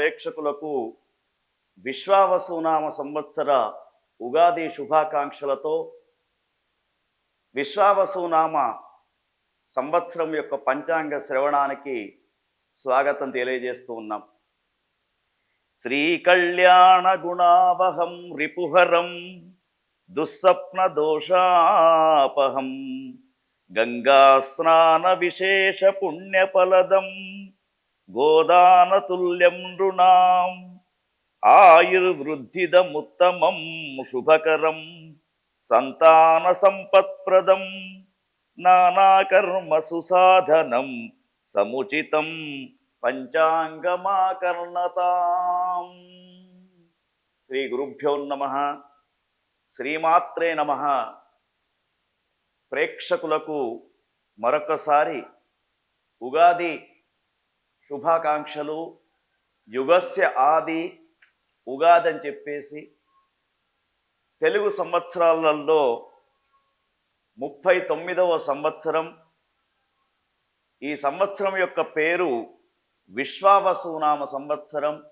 ప్రేక్షకులకు విశ్వావసునామ సంవత్సర ఉగాది శుభాకాంక్షలతో విశ్వావసునామ సంవత్సరం యొక్క పంచాంగ శ్రవణానికి స్వాగతం తెలియజేస్తూ ఉన్నాం. శ్రీ కళ్యాణ గుణావహం రిపుహరం దుస్సప్న దోషాపహం గంగా స్నాన విశేష పుణ్యఫలదం గోదానతుల్యం నృణాం ఆయుర్వృద్ధిదముత్తమం శుభకరం. సంతాన సంపత్ప్రదం. నానాకర్మసు సాధనం సముచితం పంచాంగమాకర్ణతాం. శ్రీ గురుభ్యో నమ. శ్రీమాత్రే నమ. ప్రేక్షకులకు మరొకసారి ఉగాది శుభాకాంక్షలు. యుగస్య ఆది ఉగాది అని చెప్పేసి తెలుగు సంవత్సరాలలో ముప్పై తొమ్మిదవ సంవత్సరం. ఈ సంవత్సరం యొక్క పేరు విశ్వావసునామ సంవత్సరం.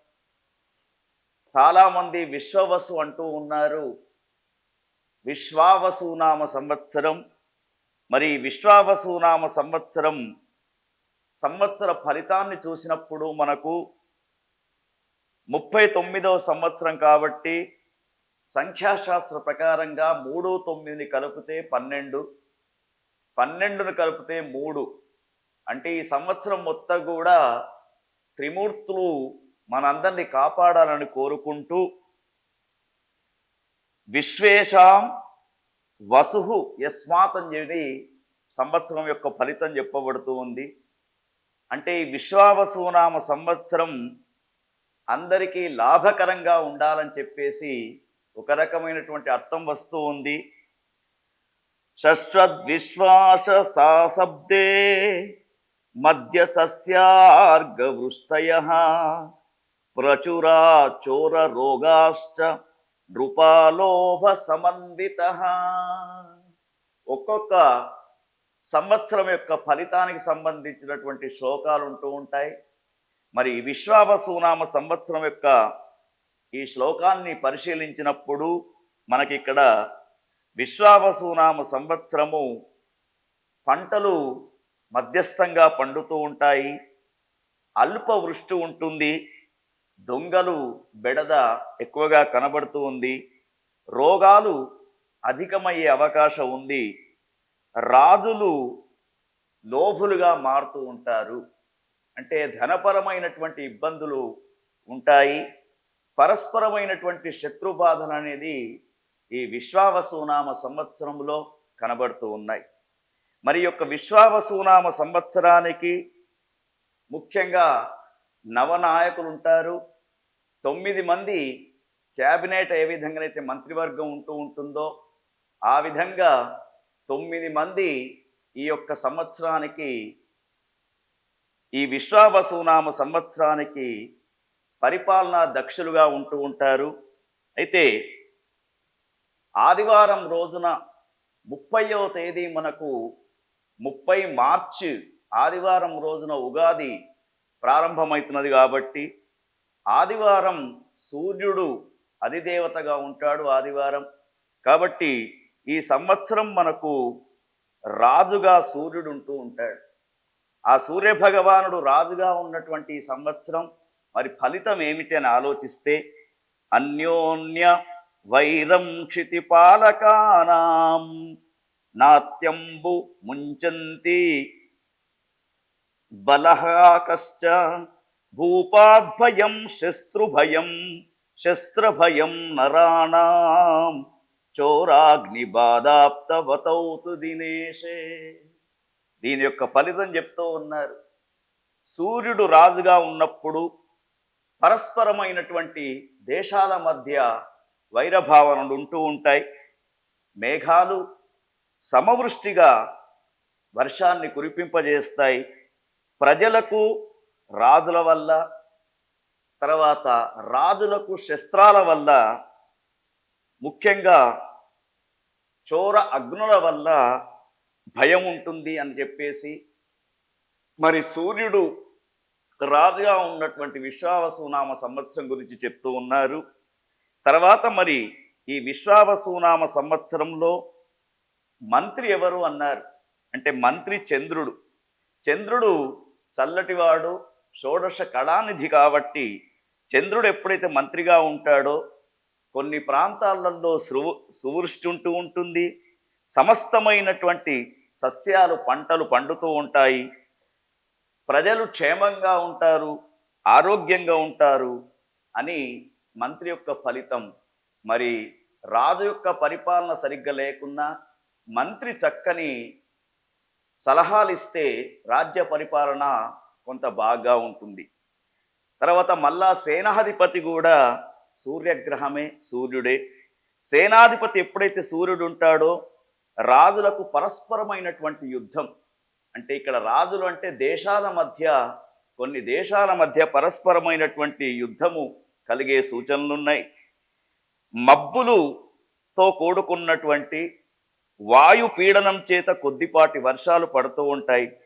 చాలామంది విశ్వవసు అంటూ ఉన్నారు. విశ్వావసునామ సంవత్సరం. మరి విశ్వావసునామ సంవత్సరం సంవత్సర ఫలితాన్ని చూసినప్పుడు మనకు ముప్పై తొమ్మిదవ సంవత్సరం కాబట్టి సంఖ్యాశాస్త్ర ప్రకారంగా మూడు తొమ్మిదిని కలిపితే పన్నెండు పన్నెండును కలిపితే మూడు. అంటే ఈ సంవత్సరం మొత్తం కూడా త్రిమూర్తులు మనందరినీ కాపాడాలని కోరుకుంటూ విశ్వేషాం వసు యస్మాత్ అని చెప్పి సంవత్సరం యొక్క ఫలితం చెప్పబడుతూ ఉంది. అంటే ఈ విశ్వావసునామ సంవత్సరం అందరికీ లాభకరంగా ఉండాలని చెప్పేసి ఒక రకమైనటువంటి అర్థం వస్తూ ఉంది. షశ్వద్విశ్వాస సాశబ్దే మధ్య సస్యార్గవృష్టయ ప్రచురా చోర రోగాశ్చ నృపాలోభ సమన్విత ఒక్కొక్క సంవత్సరం యొక్క ఫలితానికి సంబంధించినటువంటి శ్లోకాలు ఉంటూ ఉంటాయి. మరి విశ్వావసునామ సంవత్సరం యొక్క ఈ శ్లోకాన్ని పరిశీలించినప్పుడు మనకి ఇక్కడ విశ్వావసునామ సంవత్సరము పంటలు మధ్యస్థంగా పండుతూ ఉంటాయి. అల్ప వృష్టి ఉంటుంది. దొంగలు బెడద ఎక్కువగా కనబడుతూ ఉంది. రోగాలు అధికమయ్యే అవకాశం ఉంది. రాజులు లోభులుగా మారుతూ ఉంటారు. అంటే ధనపరమైనటువంటి ఇబ్బందులు ఉంటాయి. పరస్పరమైనటువంటి శత్రుబాధలు అనేది ఈ విశ్వావసునామ సంవత్సరంలో కనబడుతూ ఉన్నాయి. మరి యొక్క విశ్వావసునామ సంవత్సరానికి ముఖ్యంగా నవనాయకులు ఉంటారు. తొమ్మిది మంది క్యాబినెట్ ఏ విధంగానైతే మంత్రివర్గం ఉంటూ ఉంటుందో ఆ విధంగా తొమ్మిది మంది ఈ యొక్క సంవత్సరానికి ఈ విశ్వావసునామ సంవత్సరానికి పరిపాలనా దక్షులుగా ఉంటూ ఉంటారు. అయితే ఆదివారం రోజున ముప్పైవ తేదీ మనకు ముప్పై మార్చి ఆదివారం రోజున ఉగాది ప్రారంభమవుతున్నది కాబట్టి ఆదివారం సూర్యుడు అధిదేవతగా ఉంటాడు ఆదివారం. కాబట్టి ఈ సంవత్సరం మనకు రాజుగా సూర్యుడు ఉంటూ ఉంటాడు. ఆ సూర్య భగవానుడు రాజుగా ఉన్నటువంటి ఈ సంవత్సరం మరి ఫలితం ఏమిటి అని ఆలోచిస్తే అన్యోన్య వైరం క్షితి పాలకానాం నాత్యంబు ముంచంతి బలహాకశ్చ భూపాద్భయం శస్త్రుభయం శస్త్రభయం నరాణాం చోరాగ్నిబాధాప్తవతౌతు దినేశే. దీని యొక్క ఫలితం చెప్తూ ఉన్నారు. సూర్యుడు రాజుగా ఉన్నప్పుడు పరస్పరమైనటువంటి దేశాల మధ్య వైరభావనలు ఉంటూ ఉంటాయి. మేఘాలు సమవృష్టిగా వర్షాన్ని కురిపింపజేస్తాయి. ప్రజలకు రాజుల వల్ల తర్వాత రాజులకు శస్త్రాల వల్ల ముఖ్యంగా చోర అగ్నుల వల్ల భయం ఉంటుంది అని చెప్పేసి మరి సూర్యుడు రాజుగా ఉన్నటువంటి విశ్వావసునామ సంవత్సరం గురించి చెప్తూ ఉన్నారు. తర్వాత మరి ఈ విశ్వావసునామ సంవత్సరంలో మంత్రి ఎవరు అన్నారు? అంటే మంత్రి చంద్రుడు. చంద్రుడు చల్లటివాడు షోడశ కళానిధి కాబట్టి చంద్రుడు ఎప్పుడైతే మంత్రిగా ఉంటాడో కొన్ని ప్రాంతాలలో సువు సువృష్టి ఉంటూ ఉంటుంది. సమస్తమైనటువంటి సస్యాలు పంటలు పండుతూ ఉంటాయి. ప్రజలు క్షేమంగా ఉంటారు ఆరోగ్యంగా ఉంటారు అని మంత్రి యొక్క ఫలితం. మరి రాజు యొక్క పరిపాలన సరిగ్గా లేకున్నా మంత్రి చక్కని సలహాలు ఇస్తే రాజ్య పరిపాలన కొంత బాగా ఉంటుంది. తర్వాత మళ్ళా సేనాధిపతి కూడా సూర్యగ్రహమే సూర్యుడే. సేనాధిపతి ఎప్పుడైతే సూర్యుడు ఉంటాడో రాజులకు పరస్పరమైనటువంటి యుద్ధం. అంటే ఇక్కడ రాజులు అంటే దేశాల మధ్య కొన్ని దేశాల మధ్య పరస్పరమైనటువంటి యుద్ధము కలిగే సూచనలున్నాయి. మబ్బులుతో కూడుకున్నటువంటి వాయు పీడనం చేత కొద్దిపాటి వర్షాలు పడుతూ ఉంటాయి.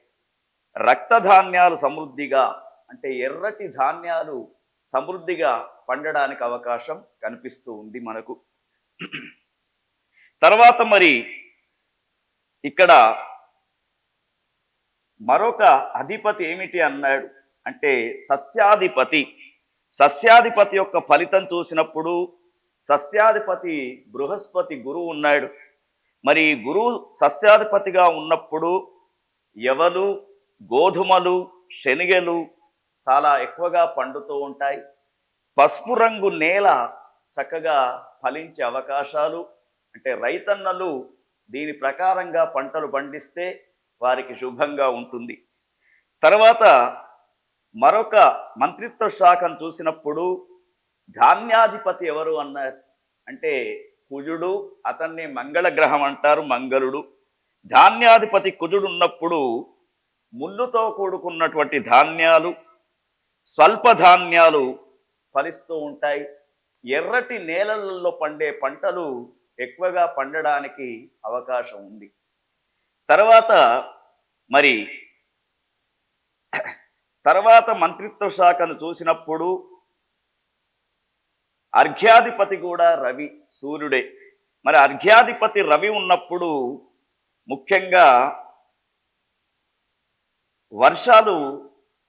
రక్తధాన్యాలు సమృద్ధిగా అంటే ఎర్రటి ధాన్యాలు సమృద్ధిగా పండడానికి అవకాశం కనిపిస్తూ ఉంది మనకు. తర్వాత మరి ఇక్కడ మరొక అధిపతి ఏమిటి అన్నాడు అంటే సస్యాధిపతి. సస్యాధిపతి యొక్క ఫలితం చూసినప్పుడు సస్యాధిపతి బృహస్పతి గురువు ఉన్నాడు. మరి గురువు సస్యాధిపతిగా ఉన్నప్పుడు ఎవలు? గోధుమలు శనిగలు చాలా ఎక్కువగా పండుతూ ఉంటాయి. పసుపు రంగు నేల చక్కగా ఫలించే అవకాశాలు అంటే రైతన్నలు దీని ప్రకారంగా పంటలు పండిస్తే వారికి శుభంగా ఉంటుంది. తర్వాత మరొక మంత్రిత్వ శాఖను చూసినప్పుడు ధాన్యాధిపతి ఎవరు అన్నారు? అంటే కుజుడు అతన్ని మంగళ గ్రహం అంటారు మంగళుడు. ధాన్యాధిపతి కుజుడు ఉన్నప్పుడు ముళ్ళుతో కూడుకున్నటువంటి ధాన్యాలు స్వల్పధాన్యాలు ఫలిస్తూ ఉంటాయి. ఎర్రటి నేలలలో పండే పంటలు ఎక్కువగా పండడానికి అవకాశం ఉంది. తర్వాత మరి తర్వాత మంత్రిత్వ శాఖను చూసినప్పుడు అర్ఘ్యాధిపతి కూడా రవి సూర్యుడే. మరి అర్ఘ్యాధిపతి రవి ఉన్నప్పుడు ముఖ్యంగా వర్షాలు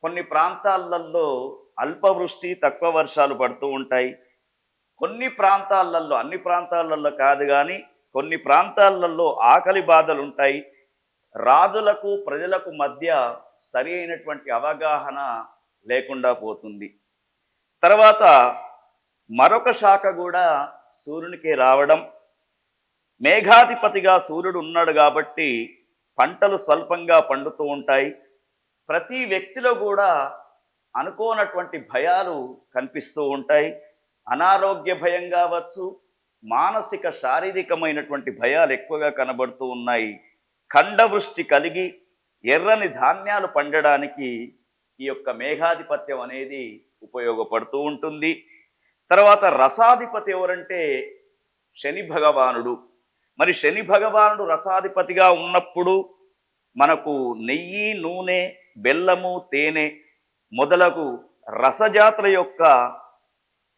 కొన్ని ప్రాంతాలలో అల్పవృష్టి తక్కువ వర్షాలు పడుతూ ఉంటాయి. కొన్ని ప్రాంతాలలో అన్ని ప్రాంతాలలో కాదు కానీ కొన్ని ప్రాంతాలలో ఆకలి బాధలు ఉంటాయి. రాజులకు ప్రజలకు మధ్య సరి అయినటువంటి అవగాహన లేకుండా పోతుంది. తర్వాత మరొక శాఖ కూడా సూర్యునికి రావడం. మేఘాధిపతిగా సూర్యుడు ఉన్నాడు కాబట్టి పంటలు స్వల్పంగా పండుతూ ఉంటాయి. ప్రతి వ్యక్తిలో కూడా అనుకోనటువంటి భయాలు కనిపిస్తూ ఉంటాయి. అనారోగ్య భయం కావచ్చు మానసిక శారీరకమైనటువంటి భయాలు ఎక్కువగా కనబడుతూ ఉన్నాయి. ఖండవృష్టి కలిగి ఎర్రని ధాన్యాలు పండడానికి ఈ యొక్క మేఘాధిపత్యం అనేది ఉపయోగపడుతూ ఉంటుంది. తర్వాత రసాధిపతి ఎవరంటే శని భగవానుడు. మరి శని భగవానుడు రసాధిపతిగా ఉన్నప్పుడు మనకు నెయ్యి నూనె బెల్లము తేనె మొదలగు రసజాతుల యొక్క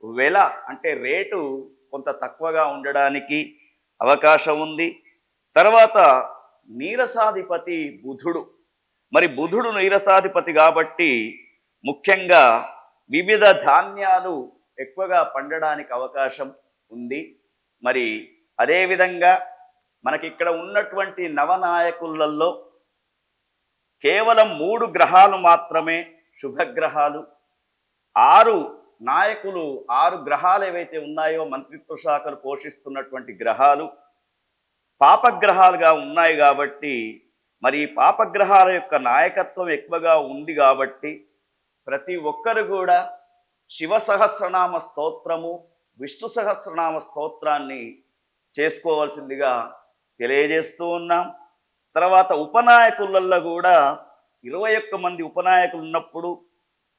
వెల అంటే రేటు కొంత తక్కువగా ఉండడానికి అవకాశం ఉంది. తర్వాత నీరసాధిపతి బుధుడు. మరి బుధుడు నీరసాధిపతి కాబట్టి ముఖ్యంగా వివిధ ధాన్యాలు ఎక్కువగా పండడానికి అవకాశం ఉంది. మరి అదేవిధంగా మనకి ఇక్కడ ఉన్నటువంటి నవనాయకులలో కేవలం మూడు గ్రహాలు మాత్రమే శుభగ్రహాలు. ఆరు నాయకులు ఆరు గ్రహాలు ఏవైతే ఉన్నాయో మంత్రిత్వ శాఖలు పోషిస్తున్నటువంటి గ్రహాలు పాపగ్రహాలుగా ఉన్నాయి కాబట్టి మరి ఈ పాపగ్రహాల యొక్క నాయకత్వం ఎక్కువగా ఉంది కాబట్టి ప్రతి ఒక్కరు కూడా శివ సహస్రనామ స్తోత్రము విష్ణు సహస్రనామ స్తోత్రాన్ని చేసుకోవాల్సిందిగా తెలియజేస్తూ ఉన్నాం. తర్వాత ఉపనాయకులలో కూడా ఇరవై ఒక్క మంది ఉపనాయకులు ఉన్నప్పుడు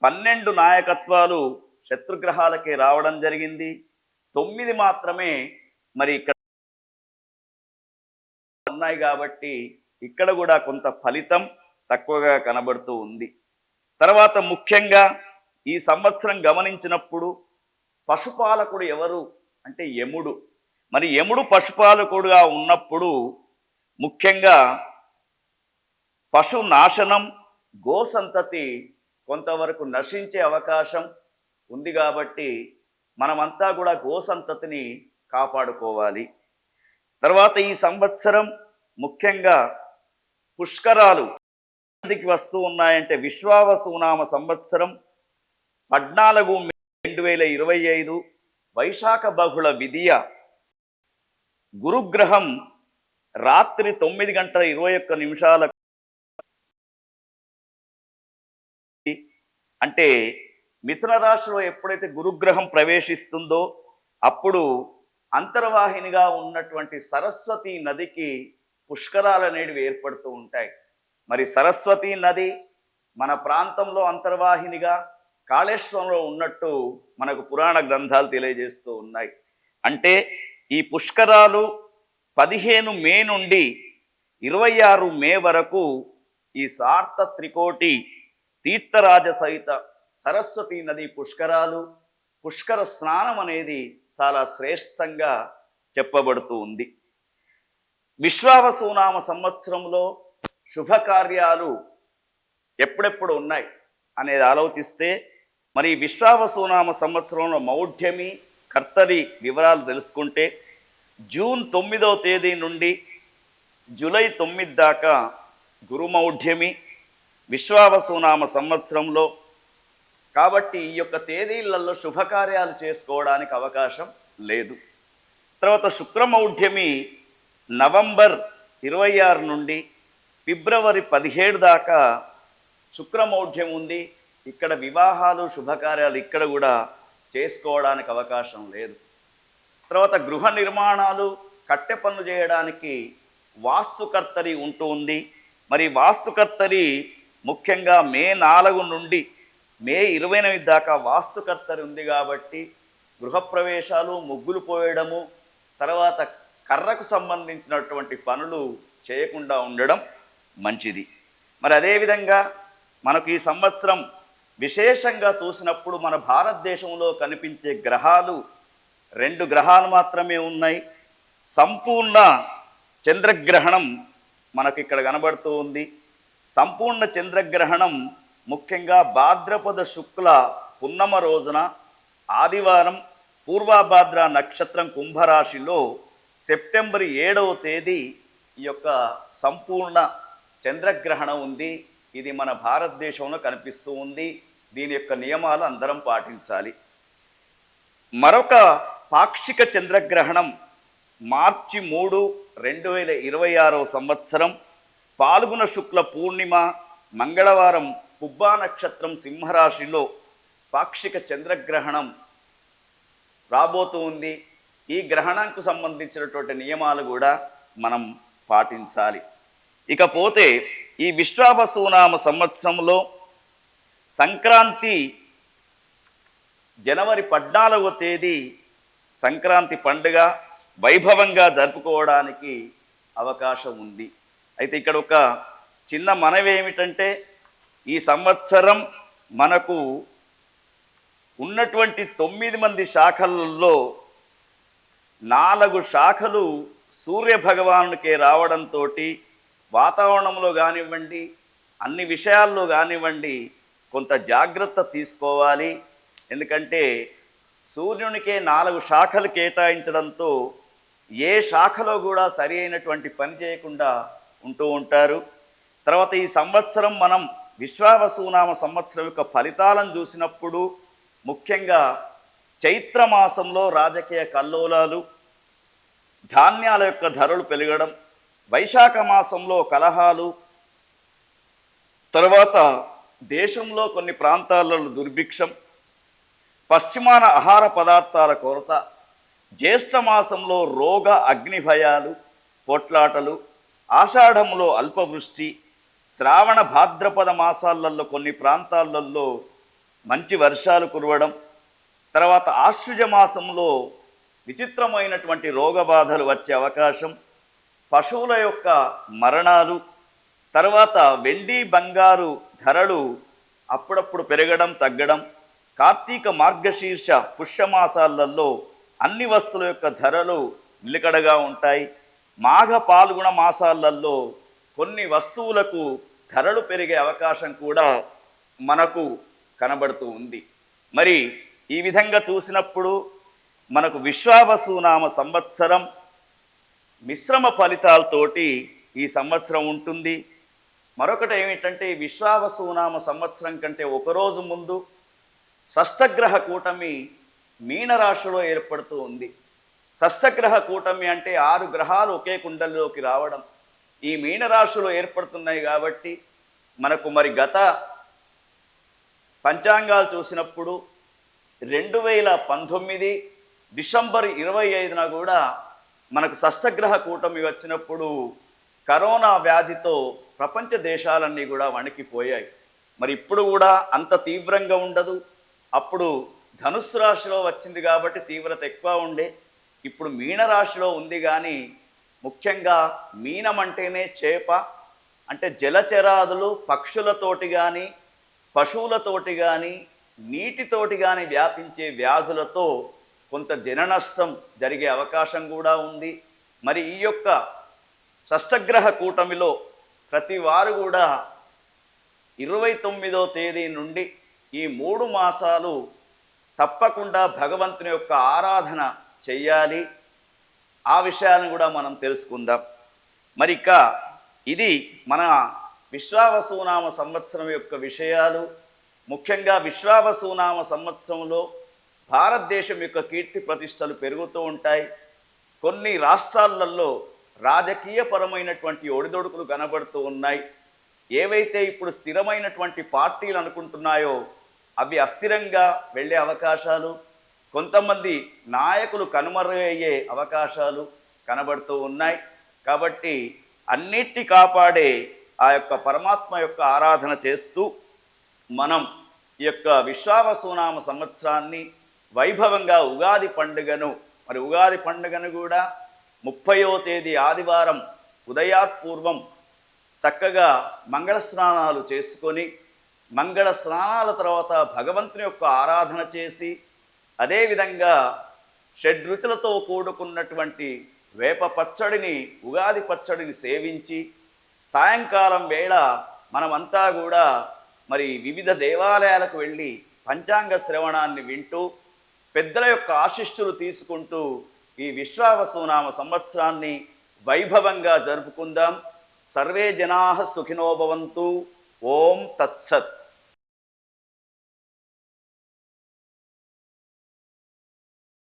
పన్నెండు నాయకత్వాలు శత్రుగ్రహాలకే రావడం జరిగింది. తొమ్మిది మాత్రమే మరి ఇక్కడ ఉన్నాయి కాబట్టి ఇక్కడ కూడా కొంత ఫలితం తక్కువగా కనబడుతూ ఉంది. తర్వాత ముఖ్యంగా ఈ సంవత్సరం గమనించినప్పుడు పశుపాలకుడు ఎవరు? అంటే యముడు. మరి యముడు పశుపాలకుడుగా ఉన్నప్పుడు ముఖ్యంగా పశు నాశనం గోసంతతి కొంతవరకు నశించే అవకాశం ఉంది కాబట్టి మనమంతా కూడా గోసంతతిని కాపాడుకోవాలి. తర్వాత ఈ సంవత్సరం ముఖ్యంగా పుష్కరాలు ఎంతకి వస్తూ ఉన్నాయంటే విశ్వావసునామ సంవత్సరం పద్నాలుగు రెండు వేల ఇరవై ఐదు వైశాఖ బహుళ విధియ గురుగ్రహం రాత్రి తొమ్మిది గంటల ఇరవై ఒక్క నిమిషాల అంటే మిథున రాశిలో ఎప్పుడైతే గురుగ్రహం ప్రవేశిస్తుందో అప్పుడు అంతర్వాహినిగా ఉన్నటువంటి సరస్వతి నదికి పుష్కరాలు అనేటివి ఏర్పడుతూ ఉంటాయి. మరి సరస్వతి నది మన ప్రాంతంలో అంతర్వాహినిగా కాళేశ్వరంలో ఉన్నట్టు మనకు పురాణ గ్రంథాలు తెలియజేస్తూ ఉన్నాయి. అంటే ఈ పుష్కరాలు పదిహేను మే నుండి ఇరవై ఆరు మే వరకు ఈ సార్థ త్రికోటి తీర్థరాజ సహిత సరస్వతి నది పుష్కరాలు పుష్కర స్నానం అనేది చాలా శ్రేష్టంగా చెప్పబడుతూ ఉంది. విశ్వావసునామ సంవత్సరంలో శుభకార్యాలు ఎప్పుడెప్పుడు ఉన్నాయి అనేది ఆలోచిస్తే మరి విశ్వావసునామ సంవత్సరంలో మౌఢ్యమి కర్తరి వివరాలు తెలుసుకుంటే జూన్ తొమ్మిదవ తేదీ నుండి జూలై తొమ్మిది దాకా గురుమౌఢ్యమి విశ్వావసునామ సంవత్సరంలో. కాబట్టి ఈ యొక్క తేదీలలో శుభకార్యాలు చేసుకోవడానికి అవకాశం లేదు. తర్వాత శుక్రమౌఢ్యమి నవంబర్ ఇరవై ఆరు నుండి ఫిబ్రవరి పదిహేడు దాకా శుక్రమౌఢ్యం ఉంది. ఇక్కడ వివాహాలు శుభకార్యాలు ఇక్కడ కూడా చేసుకోవడానికి అవకాశం లేదు. తర్వాత గృహ నిర్మాణాలు కట్టె పనులు చేయడానికి వాస్తుకర్తరి ఉంటూ ఉంది. మరి వాస్తుకర్తరి ముఖ్యంగా మే నాలుగు నుండి మే ఇరవై ఎనిమిది దాకా వాస్తుకర్తరి ఉంది కాబట్టి గృహప్రవేశాలు ముగ్గులు పోయడము తర్వాత కర్రకు సంబంధించినటువంటి పనులు చేయకుండా ఉండడం మంచిది. మరి అదేవిధంగా మనకు ఈ సంవత్సరం విశేషంగా చూసినప్పుడు మన భారతదేశంలో కనిపించే గ్రహాలు రెండు గ్రహాలు మాత్రమే ఉన్నాయి. సంపూర్ణ చంద్రగ్రహణం మనకు ఇక్కడ కనబడుతూ ఉంది. సంపూర్ణ చంద్రగ్రహణం ముఖ్యంగా భాద్రపద శుక్ల పున్నమ రోజున ఆదివారం పూర్వభాద్ర నక్షత్రం కుంభరాశిలో సెప్టెంబర్ ఏడవ తేదీ ఈ యొక్క సంపూర్ణ చంద్రగ్రహణం ఉంది. ఇది మన భారతదేశంలో కనిపిస్తూ ఉంది. దీని యొక్క నియమాలు అందరం పాటించాలి. మరొక పాక్షిక చంద్రగ్రహణం మార్చి మూడు రెండు వేల ఇరవై ఆరవ సంవత్సరం పాల్గొన శుక్ల పూర్ణిమ మంగళవారం పుబ్బా నక్షత్రం సింహరాశిలో పాక్షిక చంద్రగ్రహణం రాబోతూ ఉంది. ఈ గ్రహణంకు సంబంధించినటువంటి నియమాలు కూడా మనం పాటించాలి. ఇకపోతే ఈ విశ్వావసునామ సంవత్సరంలో సంక్రాంతి జనవరి పద్నాలుగో తేదీ సంక్రాంతి పండుగ వైభవంగా జరుపుకోవడానికి అవకాశం ఉంది. అయితే ఇక్కడ ఒక చిన్న మనవి ఏమిటంటే ఈ సంవత్సరం మనకు ఉన్నటువంటి తొమ్మిది మంది శాఖలలో నాలుగు శాఖలు సూర్య భగవానుకే రావడంతో వాతావరణంలో కానివ్వండి అన్ని విషయాల్లో కానివ్వండి కొంత జాగ్రత్త తీసుకోవాలి. ఎందుకంటే సూర్యునికే నాలుగు శాఖలు కేటాయించడంతో ఏ శాఖలో కూడా సరి అయినటువంటి పని చేయకుండా ఉంటూ ఉంటారు. తర్వాత ఈ సంవత్సరం మనం విశ్వావసునామ సంవత్సరం యొక్క ఫలితాలను చూసినప్పుడు ముఖ్యంగా చైత్ర మాసంలో రాజకీయ కల్లోలాలు ధాన్యాల యొక్క ధరలు పెరగడం వైశాఖ మాసంలో కలహాలు తర్వాత దేశంలో కొన్ని ప్రాంతాలలో దుర్భిక్షం పశ్చిమాన ఆహార పదార్థాల కొరత జ్యేష్ఠ మాసంలో రోగ అగ్నిభయాలు పొట్లాటలు పోట్లాటలు ఆషాఢంలో అల్పవృష్టి శ్రావణ భాద్రపద మాసాలలో కొన్ని ప్రాంతాలలో మంచి వర్షాలు కురవడం తర్వాత ఆశ్వజ మాసంలో విచిత్రమైనటువంటి రోగబాధలు వచ్చే అవకాశం పశువుల యొక్క మరణాలు తర్వాత వెండి బంగారు ధరలు అప్పుడప్పుడు పెరగడం తగ్గడం కార్తీక మార్గశీర్ష పుష్యమాసాలలో అన్ని వస్తువుల యొక్క ధరలు నిలకడగా ఉంటాయి. మాఘ పాల్గొన మాసాలలో కొన్ని వస్తువులకు ధరలు పెరిగే అవకాశం కూడా మనకు కనబడుతూ ఉంది. మరి ఈ విధంగా చూసినప్పుడు మనకు విశ్వావసునామ సంవత్సరం మిశ్రమ ఫలితాలతోటి ఈ సంవత్సరం ఉంటుంది. మరొకటి ఏమిటంటే విశ్వావసునామ సంవత్సరం కంటే ఒకరోజు ముందు షష్టగ్రహ కూటమి మీనరాశిలో ఏర్పడుతూ ఉంది. షష్టగ్రహ కూటమి అంటే ఆరు గ్రహాలు ఒకే కుండలిలోకి రావడం. ఈ మీనరాశిలో ఏర్పడుతున్నాయి కాబట్టి మనకు మరి గత పంచాంగాలు చూసినప్పుడు రెండు వేల పంతొమ్మిది డిసెంబర్ ఇరవై ఐదున కూడా మనకు షష్టగ్రహ కూటమి వచ్చినప్పుడు కరోనా వ్యాధితో ప్రపంచ దేశాలన్నీ కూడా వణికిపోయాయి. మరి ఇప్పుడు కూడా అంత తీవ్రంగా ఉండదు. అప్పుడు ధనుస్సు రాశిలో వచ్చింది కాబట్టి తీవ్రత ఎక్కువ ఉండే. ఇప్పుడు మీనరాశిలో ఉంది కానీ ముఖ్యంగా మీనం అంటేనే చేప. అంటే జలచరాదులు పక్షులతోటి కానీ పశువులతోటి కానీ నీటితోటి కానీ వ్యాపించే వ్యాధులతో కొంత జన నష్టం జరిగే అవకాశం కూడా ఉంది. మరి ఈ యొక్క షష్టగ్రహ కూటమిలో ప్రతి వారు కూడా ఇరవై తొమ్మిదో తేదీ నుండి ఈ మూడు మాసాలు తప్పకుండా భగవంతుని యొక్క ఆరాధన చెయ్యాలి. ఆ విషయాలను కూడా మనం తెలుసుకుందాం. మరి ఇక ఇది మన విశ్వావసునామ సంవత్సరం యొక్క విషయాలు. ముఖ్యంగా విశ్వావసునామ సంవత్సరంలో భారతదేశం యొక్క కీర్తి ప్రతిష్టలు పెరుగుతూ ఉంటాయి. కొన్ని రాష్ట్రాలలో రాజకీయపరమైనటువంటి ఒడిదొడుకులు కనబడుతూ ఉన్నాయి. ఏవైతే ఇప్పుడు స్థిరమైనటువంటి పార్టీలు అనుకుంటున్నాయో అవి అస్థిరంగా వెళ్ళే అవకాశాలు. కొంతమంది నాయకులు కనుమరుగయ్యే అవకాశాలు కనబడుతూ ఉన్నాయి. కాబట్టి అన్నిటి కాపాడే ఆ యొక్క పరమాత్మ యొక్క ఆరాధన చేస్తూ మనం ఈ యొక్క విశ్వావసునామ సంవత్సరాన్ని వైభవంగా ఉగాది పండుగను మరి ఉగాది పండుగను కూడా ముప్పయో తేదీ ఆదివారం ఉదయాత్పూర్వం చక్కగా మంగళ స్నానాలు చేసుకొని మంగళ స్నానాల తర్వాత భగవంతుని యొక్క ఆరాధన చేసి అదేవిధంగా షడ్రుచులతో కూడుకున్నటువంటి వేప పచ్చడిని ఉగాది పచ్చడిని సేవించి సాయంకాలం వేళ మనమంతా కూడా మరి వివిధ దేవాలయాలకు వెళ్ళి పంచాంగ శ్రవణాన్ని వింటూ పెద్దల యొక్క ఆశిష్టులు తీసుకుంటూ ఈ విశ్వావసునామ సంవత్సరాన్ని వైభవంగా జరుపుకుందాం. సర్వే జనా సుఖినోభవంతు ஓம் தத் சத்